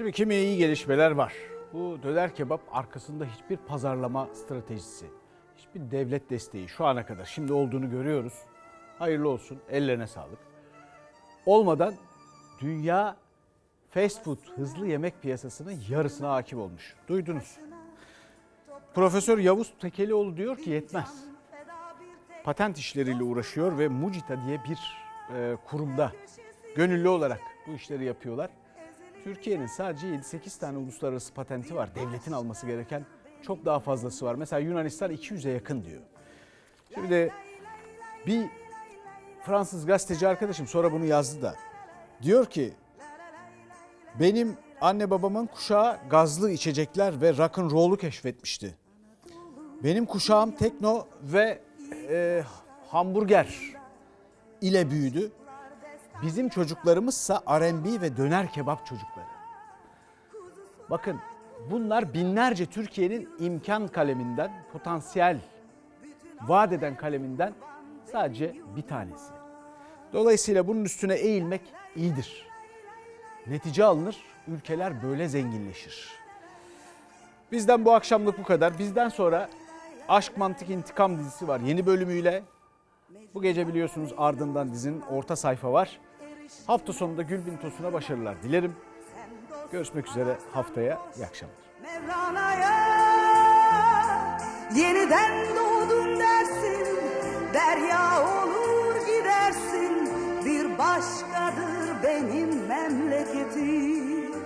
Şimdi kimi iyi gelişmeler var. Bu döner kebap arkasında hiçbir pazarlama stratejisi, hiçbir devlet desteği şu ana kadar şimdi olduğunu görüyoruz. Hayırlı olsun, ellerine sağlık. Olmadan dünya fast food, hızlı yemek piyasasının yarısına hakim olmuş. Duydunuz. Profesör Yavuz Tekelioğlu diyor ki yetmez. Patent işleriyle uğraşıyor ve Mucita diye bir e, kurumda gönüllü olarak bu işleri yapıyorlar. Türkiye'nin sadece 7-8 tane uluslararası patenti var. Devletin alması gereken çok daha fazlası var. Mesela Yunanistan 200'e yakın diyor. Şimdi bir Fransız gazeteci arkadaşım sonra bunu yazdı da. Diyor ki benim anne babamın kuşağı gazlı içecekler ve rock and roll'u keşfetmişti. Benim kuşağım tekno ve e, hamburger ile büyüdü. Bizim çocuklarımızsa R&B ve döner kebap çocukları. Bakın bunlar binlerce Türkiye'nin imkan kaleminden, potansiyel vaat eden kaleminden sadece bir tanesi. Dolayısıyla bunun üstüne eğilmek iyidir. Netice alınır, ülkeler böyle zenginleşir. Bizden bu akşamlık bu kadar. Bizden sonra Aşk Mantık İntikam dizisi var yeni bölümüyle. Bu gece biliyorsunuz ardından dizinin orta sayfa var. Hafta sonunda Gülbin Tosun'a başarılar dilerim. Görüşmek üzere haftaya. İyi akşamlar. Mevlana'ya yeniden doğdun dersin, derya olur gidersin, bir başkadır benim memleketim.